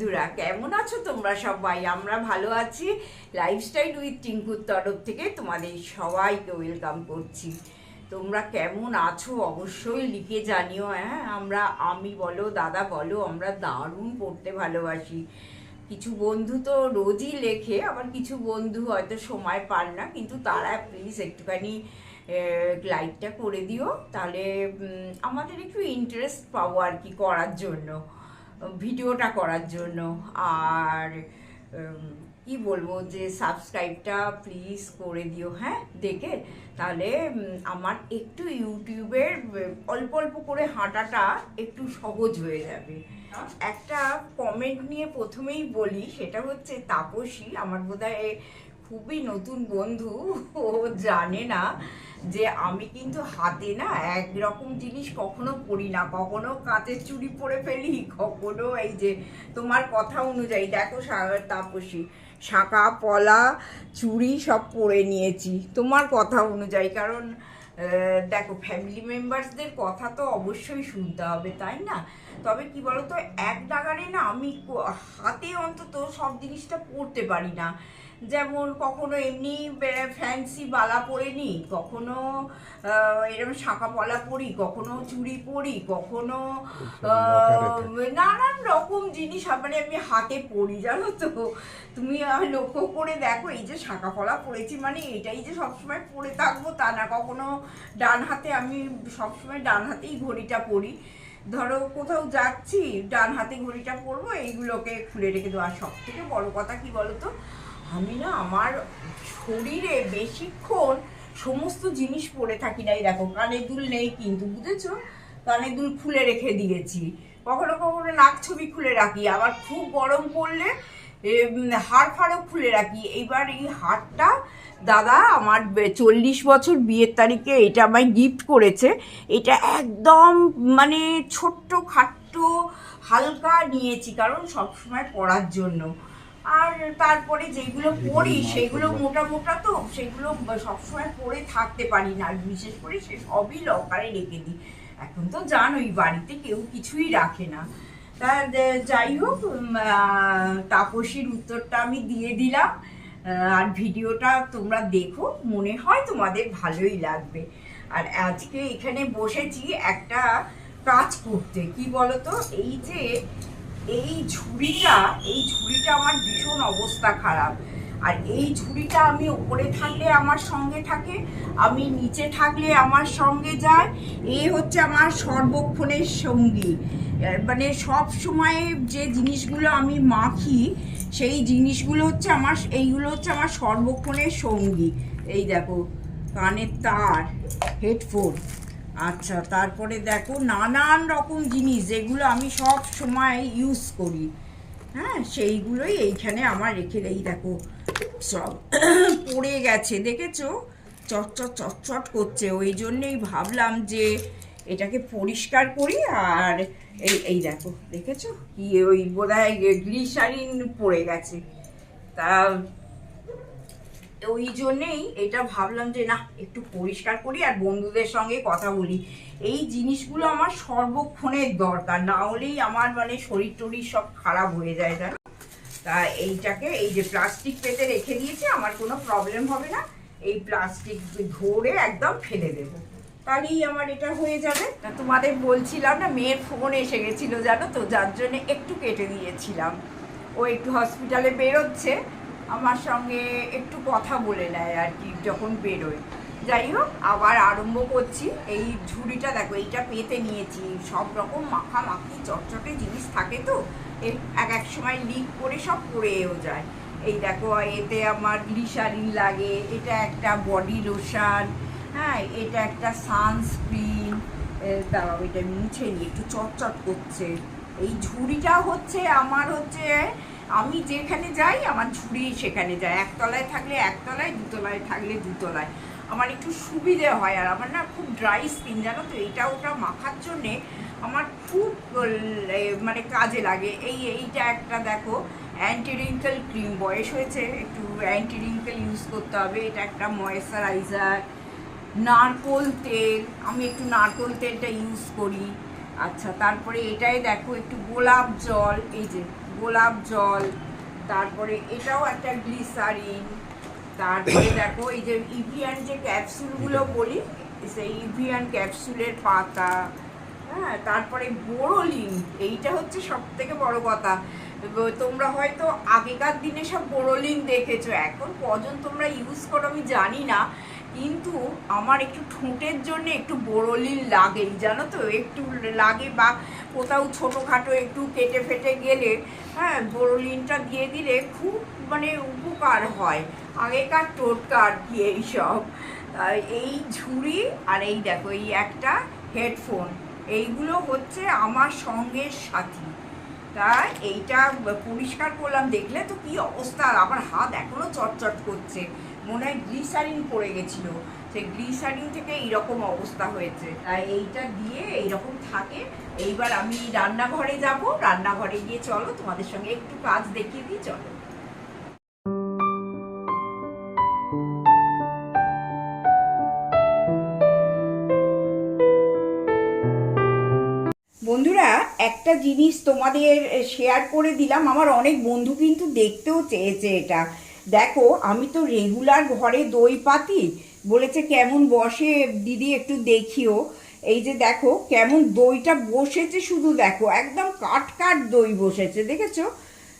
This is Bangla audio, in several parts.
বন্ধুরা, কেমন আছো তোমরা সবাই? আমরা ভালো আছি। লাইফস্টাইল উইথ টিঙ্কুর তরফ থেকে তোমাদের সবাইকে ওয়েলকাম করছি। তোমরা কেমন আছো? অবশ্যই লিখে জানিও হ্যাঁ? আমরা, আমি বলো, দাদা বলো, আমরা দারুণ পড়তে ভালোবাসি। কিছু বন্ধু তো রোজই লেখে, আবার কিছু বন্ধু হয়তো সময় পান না, কিন্তু তারা প্লিজ একটুখানি লাইকটা করে দিও। তাহলে আমাদের একটু ইন্টারেস্ট পাবো আর কি করার জন্য। ভিডিওটা করার জন্য। আর কি বলব যে সাবস্ক্রাইবটা প্লিজ করে দিও হ্যাঁ দেখে। তাহলে আমার একটু ইউটিউবের অল্প অল্প করে হাঁটাটা একটু সহজ হয়ে যাবে। একটা কমেন্ট নিয়ে প্রথমেই বলি সেটা হচ্ছে তাপসী। আমার বোধহয় খুবই নতুন বন্ধু, ও জানে না যে আমি কিন্তু হাতে না একরকম জিনিস কখনো পরি না, কখনো কাঁচের চুড়ি পরে ফেলি, কখনো এই যে তোমার কথা অনুযায়ী, দেখো তাপসী, শাঁখা, পলা, চুড়ি সব পরে নিয়েছি, তোমার কথা অনুযায়ী, কারণ দেখো ফ্যামিলি মেম্বার্সদের কথা তো অবশ্যই শুনতে হবে, তাই না? তবে কি বলতো, এক ডাগারে না আমি হাতে অন্তত সব জিনিসটা পড়তে পারি না। যেমন কখনো এমনি ফ্যান্সি বালা পরে নিই কখনো এরকম শাঁখা পলা পরি কখনো চুড়ি পরি কখনো নানান রকম জিনিস মানে আমি হাতে পরি জানো তো। তুমি লক্ষ্য করে দেখো এই যে শাঁখা পলা পরেছি মানে এটাই যে সবসময় পরে থাকব তা না কখনো ডান হাতে আমি সবসময় ডান হাতেই ঘড়িটা পরি। ধরো কোথাও যাচ্ছি ডান হাতে ঘড়িটা পরবো এইগুলোকে খুলে রেখে দেবো। আর সব থেকে বড় কথা কি বলতো আমি না আমার শরীরে বেশিক্ষণ সমস্ত জিনিস পরে থাকি নাই, দেখো কানের দুল নেই কিন্তু, বুঝেছ? কানের দুল খুলে রেখে দিয়েছি। কখনো কখনো নাক ছবি খুলে রাখি, আবার খুব গরম পড়লে হাড় ফাড়ও খুলে রাখি। এইবার এই হাড়টা দাদা আমার চল্লিশ বছর বিয়ের তারিখে এটা আমায় গিফট করেছে। এটা একদম মানে ছোট্ট খাট্ট হালকা নিয়েছি, কারণ সবসময় পড়ার জন্য। আর তারপরে যেগুলো পড়ি সেগুলো মোটা মোটা তো সেগুলো সবসময় পরে থাকতে পারি না। আর বিশেষ করে সে সবই লকারে রেখে দিই। এখন তো জানোই বাড়িতে কেউ কিছুই রাখে না। তা যাই হোক তাপসীর উত্তরটা আমি দিয়ে দিলাম। আর ভিডিওটা তোমরা দেখো মনে হয় তোমাদের ভালোই লাগবে। আর আজকে এখানে বসেছি একটা কাজ করতে। কি বলতো? এই যে এই ঝুড়িটা এই ঝুড়িটা আমার ভীষণ অবস্থা খারাপ। আর এই ঝুড়িটা আমি ওপরে থাকলে আমার সঙ্গে থাকে, আমি নিচে থাকলে আমার সঙ্গে যায়। এ হচ্ছে আমার সর্বক্ষণের সঙ্গী। মানে সব সময় যে জিনিসগুলো আমি মাখি, সেই জিনিসগুলো হচ্ছে আমার, এইগুলো হচ্ছে আমার সর্বক্ষণের সঙ্গী। এই দেখো, কানের তার, হেডফোন। আচ্ছা তারপরে দেখো নানান রকম জিনিস যেগুলো আমি সব সময় ইউজ করি। হ্যাঁ সেইগুলোই এইখানে আমার রেখে এই দেখো, সব পড়ে গেছে, দেখেছ? চটচট চটচট করছে, ওই জন্যেই ভাবলাম যে এটাকে পরিষ্কার করি আর এই এই দেখো, দেখেছ? কি ওই বোধহয় গ্লিসারিন পড়ে গেছে। তা ওই জন্যেই এটা ভাবলাম যে না একটু পরিষ্কার করি আর বন্ধুদের সঙ্গে কথা বলি। এই জিনিসগুলো আমার সর্বক্ষণের দরকার। না হলেই আমার মানে শরীর টরীর সব খারাপ হয়ে যায়, জানো? তা এইটাকে, এই যে প্লাস্টিক পেতে রেখে দিয়েছি, আমার কোনো প্রবলেম হবে না। এই প্লাস্টিক ধরে একদম ফেলে দেবো। তাহলেই আমার এটা হয়ে যাবে। তোমাদের বলছিলাম না, মেয়ের ফোন এসে গেছিল, জানো তো? যার জন্য একটু কেটে দিয়েছিলাম। ও একটু হসপিটালে বেরোচ্ছে। আমার সঙ্গে একটু কথা বলে নেয় আর কি যখন বেরোয়। যাই হোক, আবার আরম্ভ করছি। এই ঝুড়িটা দেখো, এইটা পেতে নিয়েছি। সব রকম মাখামাখি, চটচটে জিনিস থাকে তো? এক এক সময় লিক করে সব পড়েও যায়। এই দেখো, এতে আমার গ্লিসারিন লাগে, এটা একটা বডি লোশন হ্যাঁ এটা একটা সানস্ক্রিন দাঁড়াও, এটা মুছে নিই, একটু চটচট করছে। এই ঝুড়িটা হচ্ছে আমার হচ্ছে, আমি যেখানে যাই, আমার ঝুড়ি সেখানে যায়। একতলায় থাকলে একতলায়, দুতলায় থাকলে দুতলায়। আমার একটু সুবিধে হয় আর আমার না খুব ড্রাই স্কিন জানো তো? এটা ওটা মাখার জন্যে আমার খুব মানে কাজে লাগে। এই এইটা একটা দেখো অ্যান্টি রিঙ্কেল ক্রিম বয়স হয়েছে। একটু অ্যান্টি রিঙ্কেল ইউজ করতে হবে। এটা একটা ময়েশ্চারাইজার নারকোল তেল। আমি একটু নারকোল তেলটা ইউজ করি। আচ্ছা তারপরে এটাই দেখো একটু গোলাপ জল এই যে গোলাপ জল তারপরে এটাও একটা গ্লিসারিন তারপরে দেখো এই যে ইভিয়ান যে ক্যাপসুলগুলো বলি সেই ইভিয়ান ক্যাপসুলের পাতা হ্যাঁ তারপরে বোরোলিন এইটা হচ্ছে সব থেকে বড় কথা। তোমরা হয়তো আগেকার দিনে সব বোরোলিন দেখেছ এখন কজন তোমরা ইউজ করো আমি জানি না কিন্তু আমার একটু ঠোঁটের জন্য একটু বোরোলিন লাগেই, জানো তো? একটু লাগে বা কোথাও ছোটোখাটো একটু কেটে ফেটে গেলে হ্যাঁ বোরোলিনটা দিয়ে দিলে খুব মানে উপকার হয়। আগেকার টোটকা আর কি এইসব এই ঝুড়ি আর এই দেখো, এই একটা হেডফোন, এইগুলো হচ্ছে আমার সঙ্গের সাথী। তা এইটা পরিষ্কার করলাম, দেখলে তো কি অবস্থা? আমার হাত এখনও চটচট করছে। মনে হয় গ্লিসারিন পড়ে গেছিল। সেই গ্লিসারিন থেকে এইরকম অবস্থা হয়েছে। তাই এইটা দিয়ে এইরকম থাকে। এইবার আমি রান্নাঘরে যাব। রান্নাঘরে গিয়ে চলো, তোমাদের সঙ্গে একটু কাজ দেখিয়ে দিই, চলো। বন্ধুরা, একটা জিনিস তোমাদের শেয়ার করে দিলাম। আমার অনেক বন্ধু কিন্তু দেখতেও চেয়েছে এটা। দেখো, আমি তো রেগুলার ঘরে দই পাতি। বলেছে, কেমন বসে দিদি একটু দেখিও। এই যে দেখো, কেমন দইটা বসেছে শুধু দেখো, একদম কাট কাট দই বসেছে, দেখেছ?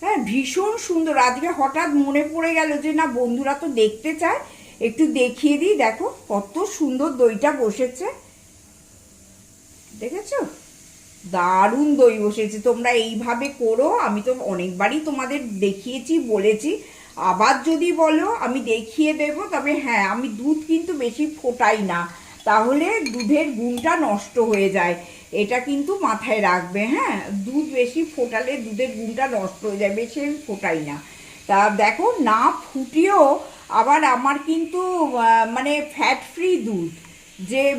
হ্যাঁ ভীষণ সুন্দর। আজকে হঠাৎ মনে পড়ে গেল যে, না, বন্ধুরা তো দেখতে চায়, একটু দেখিয়ে দিই, দেখো কত সুন্দর দইটা বসেছে। দেখেছ? দারুণ দই বসেছে। তোমরা এইভাবে করো, আমি তো অনেকবারই তোমাদের দেখিয়েছি, বলেছি। আবার যদি বলো, আমি দেখিয়ে দেব, তবে হ্যাঁ আমি দুধ কিন্তু বেশি ফোটাই না। তাহলে দুধের গুণটা নষ্ট হয়ে যায়। এটা কিন্তু মাথায় রাখবে হ্যাঁ? দুধ বেশি ফোটালে দুধের গুণটা নষ্ট হয়ে যায়, বেশি আমি ফোটাই না। তা দেখো, না ফুটিয়েও আবার আমার কিন্তু মানে ফ্যাট ফ্রি দুধ। যে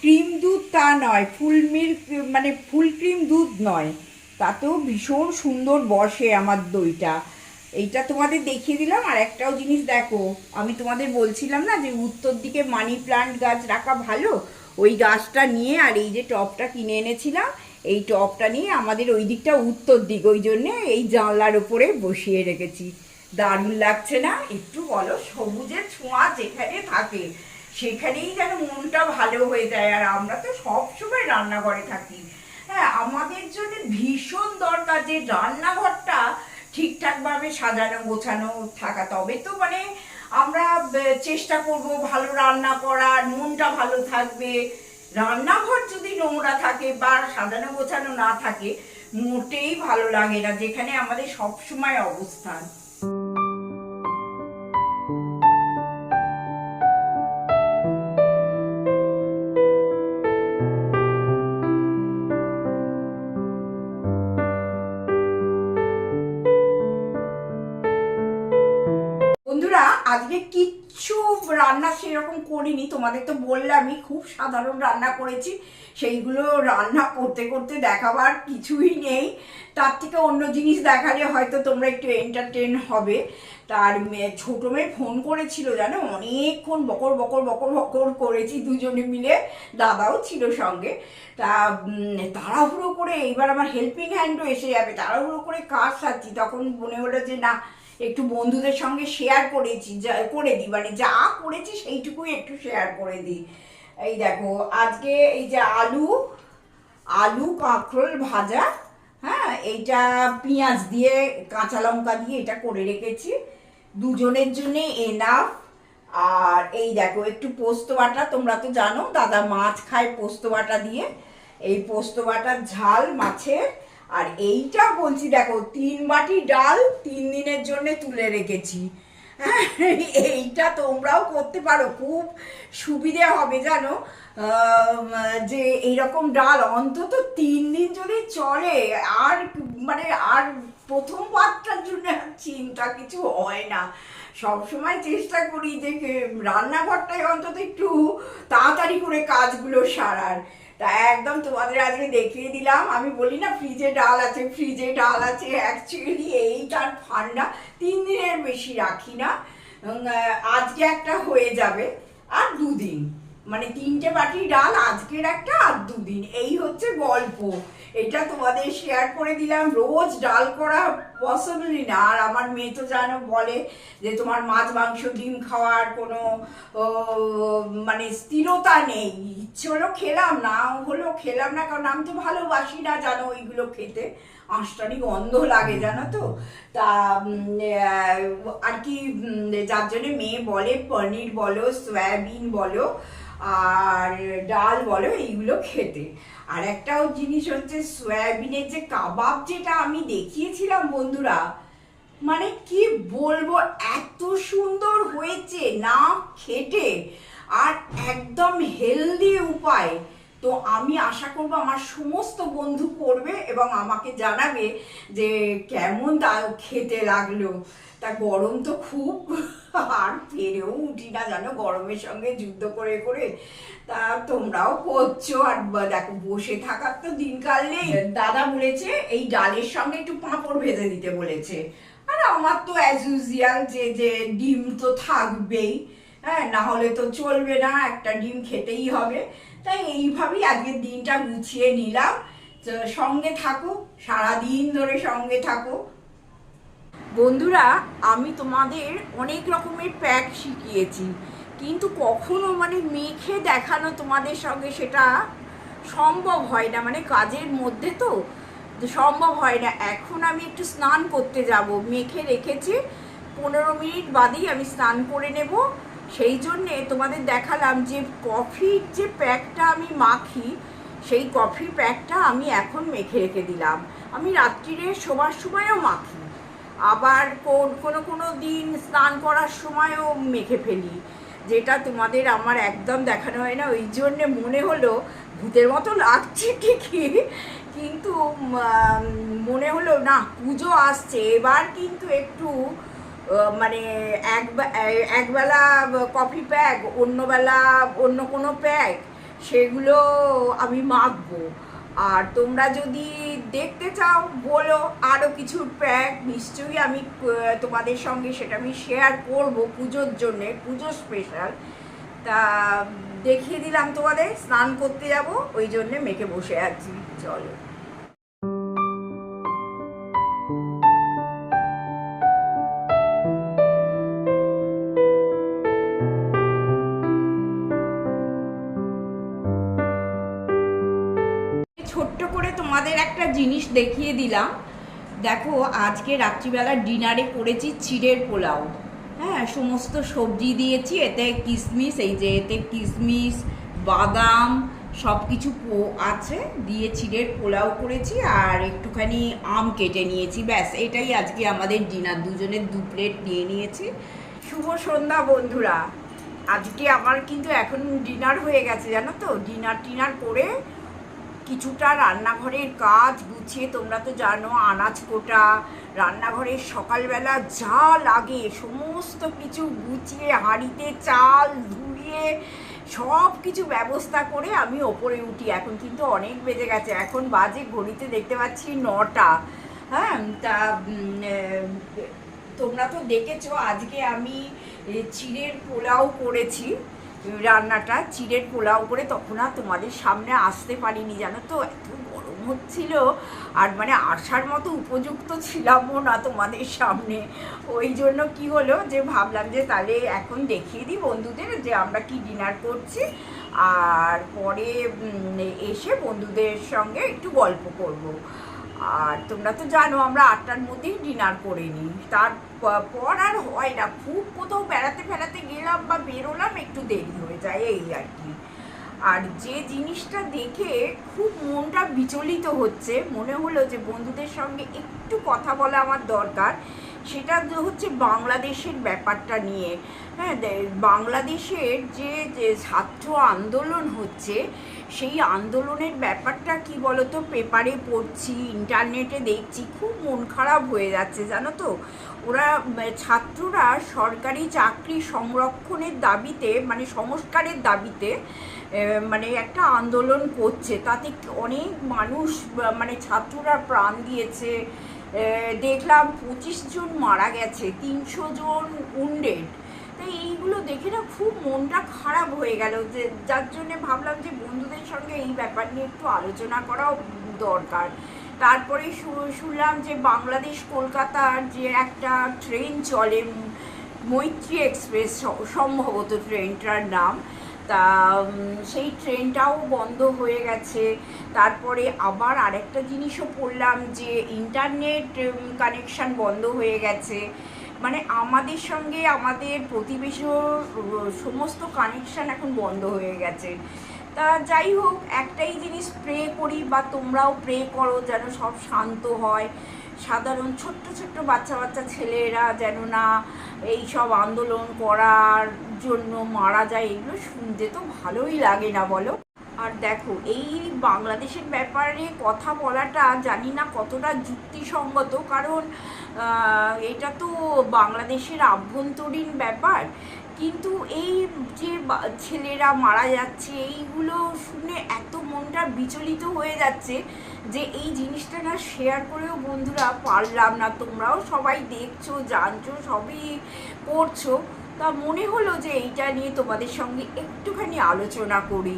ক্রিম দুধ তা নয়, ফুল মিল্ক মানে ফুল ক্রিম দুধ নয়। তাতেও ভীষণ সুন্দর বসে আমার দইটা। এইটা তোমাদের দেখিয়ে দিলাম, আর একটাও জিনিস দেখো। আমি তোমাদের বলছিলাম না যে উত্তর দিকে মানি প্লান্ট গাছ রাখা ভালো? ওই গাছটা নিয়ে আর এই যে টবটা কিনে এনেছিলাম, এই টবটা নিয়ে আমাদের ওই দিকটা উত্তর দিক। ওই জন্যে এই জানলার ওপরে বসিয়ে রেখেছি। দারুণ লাগছে না? একটু বলো, সবুজের ছোঁয়া যেখানে থাকে, সেখানেই যেন মনটা ভালো হয়ে যায়। আর আমরা তো সবসময় রান্নাঘরে থাকি। হ্যাঁ আমাদের জন্য ভীষণ দরকার যে রান্নাঘরটা ঠিকঠাকভাবে সাজানো, গোছানো থাকা। তবে তো মানে আমরা চেষ্টা করব ভালো রান্না করার, মনটা ভালো থাকবে। রান্নাঘর যদি নোংরা থাকে বা সাজানো, গোছানো না থাকে, মোটেই ভালো লাগে না, যেখানে আমাদের সবসময় অবস্থান। আজকে কিচ্ছু রান্না সেরকম করিনি। তোমাদের তো বললামই, খুব সাধারণ রান্না করেছি। সেইগুলো রান্না করতে করতে দেখাবার কিছুই নেই। তার থেকে অন্য জিনিস দেখালে হয়তো তোমরা একটু এন্টারটেন হবে। তার ছোট মেয়ে ফোন করেছিল জানো? অনেকক্ষণ বকর বকর বকর বকর করেছি দুজনে মিলে। দাদাও ছিল সঙ্গে। তা তাড়াহুড়ো করে এইবার আমার হেল্পিং হ্যান্ডও এসে যাবে। তাড়াহুড়ো করে কাজ সারছি। তখন মনে হলো যে না একটু বন্ধুদের সঙ্গে শেয়ার করেছি, যা, করে দিই মানে যা করেছি সেইটুকুই একটু শেয়ার করে দিই এই দেখো, আজকে এই যে আলু আলু, কাঁকরোল ভাজা হ্যাঁ এইটা পেঁয়াজ দিয়ে, কাঁচা লঙ্কা দিয়ে এটা করে রেখেছি। দুজনের জন্যে এনাফ আর এই দেখো, একটু পোস্ত বাটা, তোমরা তো জানো, দাদা মাছ খায় পোস্ত বাটা দিয়ে। এই পোস্ত বাটার ঝাল, মাছের আর এইটা বলছি, দেখো, তিন বাটি ডাল তিন দিনের জন্য তুলে রেখেছি। এইটা তোমরাও করতে পারো, খুব সুবিধে হবে জানো। যে এইরকম ডাল অন্তত তিন দিন যদি চলে, আর মানে আর প্রথম পাতটার জন্য চিন্তা কিছু হয় না। সবসময় চেষ্টা করি যে, রান্নাঘরটায় অন্তত একটু তাড়াতাড়ি করে কাজগুলো সারার। তা একদম তোমাদের আজকে দেখিয়ে দিলাম। আমি বলি না, ফ্রিজে ডাল আছে, ফ্রিজে ডাল আছে অ্যাকচুয়ালি এইটার ঠান্ডা তিন দিনের বেশি রাখি না। আজকে একটা হয়ে যাবে আর দুদিন। মানে তিনটে বাটি ডাল আজকের একটা আর দুদিন। এই হচ্ছে গল্প। এটা তোমাদের শেয়ার করে দিলাম। রোজ ডাল করা পসিবলই না। আর আমার মেয়ে তো জানো, বলে যে তোমার মাছ, মাংস, ডিম খাওয়ার কোনো মানে স্থিরতা নেই। ইচ্ছে হলো খেলাম না হলো খেলাম না, কারণ আমি তো ভালোবাসি না জানো ওইগুলো খেতে। আঁশটানি গন্ধ লাগে জানো তো। তা আর কি যার জন্য মেয়ে বলে, পনির বলো, সয়াবিন বলো আর ডাল বলো, এইগুলো খেতে। আর একটাও জিনিস হচ্ছে সয়াবিনের যে কাবাব যেটা আমি দেখিয়েছিলাম বন্ধুরা মানে কি বলব, এত সুন্দর হয়েছে না খেটে। আর একদম হেলদি উপায়। তো আমি আশা করব আমার সমস্ত বন্ধু করবে এবং আমাকে জানাবে যে কেমন তা খেতে লাগল। তা গরম তো খুব। আর পেরেও উঠি না জানো, গরমের সঙ্গে যুদ্ধ করে করে। তা তোমরাও করছ। আর দেখো, বসে থাকার তো দিনকাল নেই। দাদা বলেছে, এই ডালের সঙ্গে একটু পাঁপড় ভেজে দিতে বলেছে। আর আমার তো অ্যাজ ইউজুয়াল যে যে ডিম তো থাকবেই। হ্যাঁ না হলে তো চলবে না, একটা ডিম খেতেই হবে। তাই এইভাবেই আজকের দিনটা গুছিয়ে নিলাম। সঙ্গে থাকো, সারাদিন ধরে সঙ্গে থাকো। বন্ধুরা, আমি তোমাদের অনেক রকমের প্যাক শিখিয়েছি, কিন্তু কখনো মানে মেখে দেখানো তোমাদের সঙ্গে সেটা সম্ভব হয় না। মানে কাজের মধ্যে তো সম্ভব হয় না। এখন আমি একটু স্নান করতে যাব। মেখে রেখেছি, পনেরো মিনিট বাদেই আমি স্নান করে নেব। সেই জন্যে তোমাদের দেখালাম যে কফির যে প্যাকটা আমি মাখি, সেই কফি প্যাকটা আমি এখন মেখে রেখে দিলাম। আমি রাত্রিরে শোবার সময়ও মাখি। আবার কোন, কোনো কোনো দিন স্নান করার সময়ও মেখে ফেলি। যেটা তোমাদের আমার একদম দেখানো হয় না, ওই জন্যে মনে হলো ভূতের মতো লাগছে ঠিকই, কিন্তু মনে হলো না, পুজো আসছে। এবার কিন্তু একটু মানে এক একবেলা কফি প্যাক অন্যবেলা অন্য কোনো প্যাক, সেগুলো আমি মাখবো। আর তোমরা যদি দেখতে চাও, বলো। আরও কিছু প্যাক, নিশ্চয়ই আমি তোমাদের সঙ্গে সেটা আমি শেয়ার করব পুজোর জন্যে, পুজো স্পেশাল তা, দেখিয়ে দিলাম তোমাদের, স্নান করতে যাব, ওই জন্যে মেখে বসে আছি, চলো। দেখিয়ে দিলাম। দেখো, আজকে রাত্রিবেলা ডিনারে করেছি চিড়ের পোলাও। হ্যাঁ সমস্ত সবজি দিয়েছি, এতে কিশমিশ এই যে এতে কিশমিশ বাদাম সব কিছু আছে, দিয়ে চিড়ের পোলাও করেছি, আর একটুখানি আম কেটে নিয়েছি, ব্যাস, এটাই আজকে আমাদের ডিনার। দুজনের দু প্লেট নিয়ে নিয়েছি। শুভ সন্ধ্যা, বন্ধুরা। আজকে আমার কিন্তু এখন ডিনার হয়ে গেছে, জানো তো? ডিনার টিনার করে কিছুটা রান্নাঘরের কাজ গুছিয়ে, তোমরা তো জানো আনাজ কোটা, রান্নাঘরের সকালবেলা যা লাগে, সমস্ত কিছু গুছিয়ে, হাঁড়িতে চাল ধুয়ে সব কিছু ব্যবস্থা করে আমি ওপরে উঠি। এখন কিন্তু অনেক বেজে গেছে। এখন বাজে ঘড়িতে দেখতে পাচ্ছি নটা। হ্যাঁ তা তোমরা তো দেখেছ, আজকে আমি চিড়ের পোলাও করেছি। রান্নাটা চিড়ের পোলাও করে তখন আর তোমাদের সামনে আসতে পারিনি, জানো তো? এত গরম হচ্ছিল। আর মানে আসার মতো উপযুক্ত ছিলামও না তোমাদের সামনে। ওই জন্য কি হলো যে ভাবলাম যে তাহলে এখন দেখিয়ে দিই বন্ধুদের যে আমরা কি ডিনার করছি। আর পরে এসে বন্ধুদের সঙ্গে একটু গল্প করব। আর তোমরা তো জানো, আমরা আটটার মধ্যেই ডিনার করে নিই তারপর আর হয় না, খুব কোথাও বেড়াতে ফেরাতে গেলাম বা বেরোলাম একটু দেরি হয়ে যায়, এই আর কি। আর যে জিনিসটা দেখে খুব মনটা বিচলিত হচ্ছে, মনে হলো যে বন্ধুদের সঙ্গে একটু কথা বলা আমার দরকার। সেটা হচ্ছে বাংলাদেশের ব্যাপারটা নিয়ে। হ্যাঁ বাংলাদেশের যে যে ছাত্র আন্দোলন হচ্ছে, সেই আন্দোলনের ব্যাপারটা কি বলতো? পেপারে পড়ছি, ইন্টারনেটে দেখছি, খুব মন খারাপ হয়ে যাচ্ছে, জানো তো? ওরা ছাত্ররা সরকারি চাকরি সংরক্ষণের দাবিতে মানে সংস্কারের দাবিতে মানে একটা আন্দোলন করছে। তাতে অনেক মানুষ মানে ছাত্ররা প্রাণ দিয়েছে। দেখলাম পঁচিশ জন মারা গেছে, তিনশো জন উন্ডেড তাই এইগুলো দেখে না খুব মনটা খারাপ হয়ে গেল যে, যার জন্য ভাবলাম যে বন্ধুদের সঙ্গে এই ব্যাপার নিয়ে একটু আলোচনা করাও দরকার। তারপরে শুনলাম যে বাংলাদেশ কলকাতার যে একটা ট্রেন চলে, মৈত্রী এক্সপ্রেস সম্ভবত ট্রেনটার নাম। তা সেই ট্রেনটাও বন্ধ হয়ে গেছে। তারপরে আবার আরেকটা জিনিসও পড়লাম যে ইন্টারনেট কানেকশান বন্ধ হয়ে গেছে। মানে আমাদের সঙ্গে আমাদের প্রতিবেশীর সমস্ত কানেকশান এখন বন্ধ হয়ে গেছে। তা যাই হোক, একটাই জিনিস প্রে করি বা তোমরাও প্রে করো যেন সব শান্ত হয়। সাধারণ ছোট্ট ছোট্ট বাচ্চা বাচ্চা ছেলেরা যেন না এই সব আন্দোলন করার জন্য মারা যায়, এগুলো শুনতে তো ভালোই লাগে না বলো। আর দেখো, এই বাংলাদেশের ব্যাপারে কথা বলাটা জানি না কতটা যুক্তিসঙ্গত, কারণ এটা তো বাংলাদেশের আভ্যন্তরীণ ব্যাপার। কিন্তু এই যে ছেলেরা মারা যাচ্ছে, এইগুলো শুনে এত মনটা বিচলিত হয়ে যাচ্ছে যে এই জিনিসটা না শেয়ার করেও বন্ধুরা পারলাম না। তোমরাও সবাই দেখছ, জানছো, সবই পড়ছো তা মনে হলো যে এইটা নিয়ে তোমাদের সঙ্গে একটুখানি আলোচনা করি।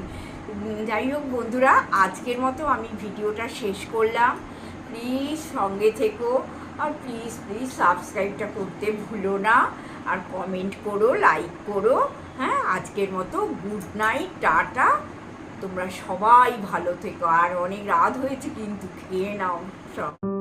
যাই হোক বন্ধুরা, আজকের মতো আমি ভিডিওটা শেষ করলাম। প্লিজ সঙ্গে থেকো আর প্লিজ প্লিজ সাবস্ক্রাইবটা করতে ভুলো না। আর কমেন্ট করো লাইক করো হ্যাঁ? আজকের মতো গুড নাইট টাটা। তোমরা সবাই ভালো থেকো। আর অনেক রাত হয়েছে, কিন্তু খেয়ে নাও সব।